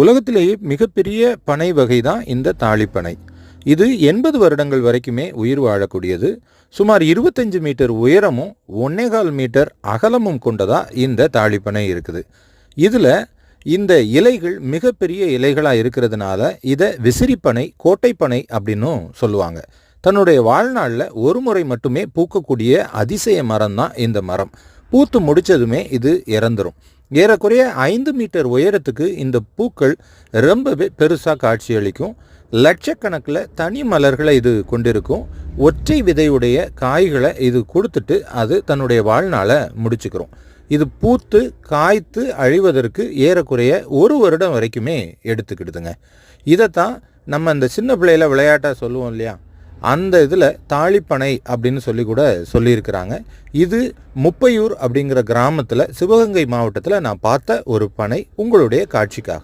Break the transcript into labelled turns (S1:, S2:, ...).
S1: உலகத்திலேயே மிகப்பெரிய பனை வகை தான் இந்த தாழிப்பனை. இது எண்பது வருடங்கள் வரைக்குமே உயிர் வாழக்கூடியது. சுமார் இருபத்தஞ்சு மீட்டர் உயரமும் ஒன்னேகால் மீட்டர் அகலமும் கொண்டதா இந்த தாழிப்பனை இருக்குது. இதில் இந்த இலைகள் மிகப்பெரிய இலைகளாக இருக்கிறதுனால இதை விசிறிப்பனை கோட்டைப்பனை அப்படின்னும் சொல்லுவாங்க. தன்னுடைய வாழ்நாளில் ஒரு முறை மட்டுமே பூக்கக்கூடிய அதிசய மரம் தான் இந்த மரம். பூத்து முடிச்சதுமே இது இறந்துரும். ஏறக்குறைய ஐந்து மீட்டர் உயரத்துக்கு இந்த பூக்கள் ரொம்பவே பெருசாக காட்சியளிக்கும். லட்சக்கணக்கில் தனி மலர்களை இது கொண்டிருக்கும். ஒற்றை விதையுடைய காய்களை இது கொடுத்துட்டு அது தன்னுடைய வாழ்நாளை முடிச்சுக்கிறோம். இது பூத்து காய்த்து அழிவதற்கு ஏறக்குறைய ஒரு வருடம் வரைக்குமே எடுத்துக்கிடுதுங்க. இதைத்தான் நம்ம அந்த சின்ன பிள்ளையில் விளையாட்டாக சொல்லுவோம் இல்லையா? அந்த இதில் தாழிப்பனை அப்படின்னு சொல்லி கூட சொல்லியிருக்கிறாங்க. இது முப்பையூர் அப்படிங்கிற கிராமத்தில் சிவகங்கை மாவட்டத்தில் நான் பார்த்த ஒரு பனை உங்களுடைய காட்சிக்காக.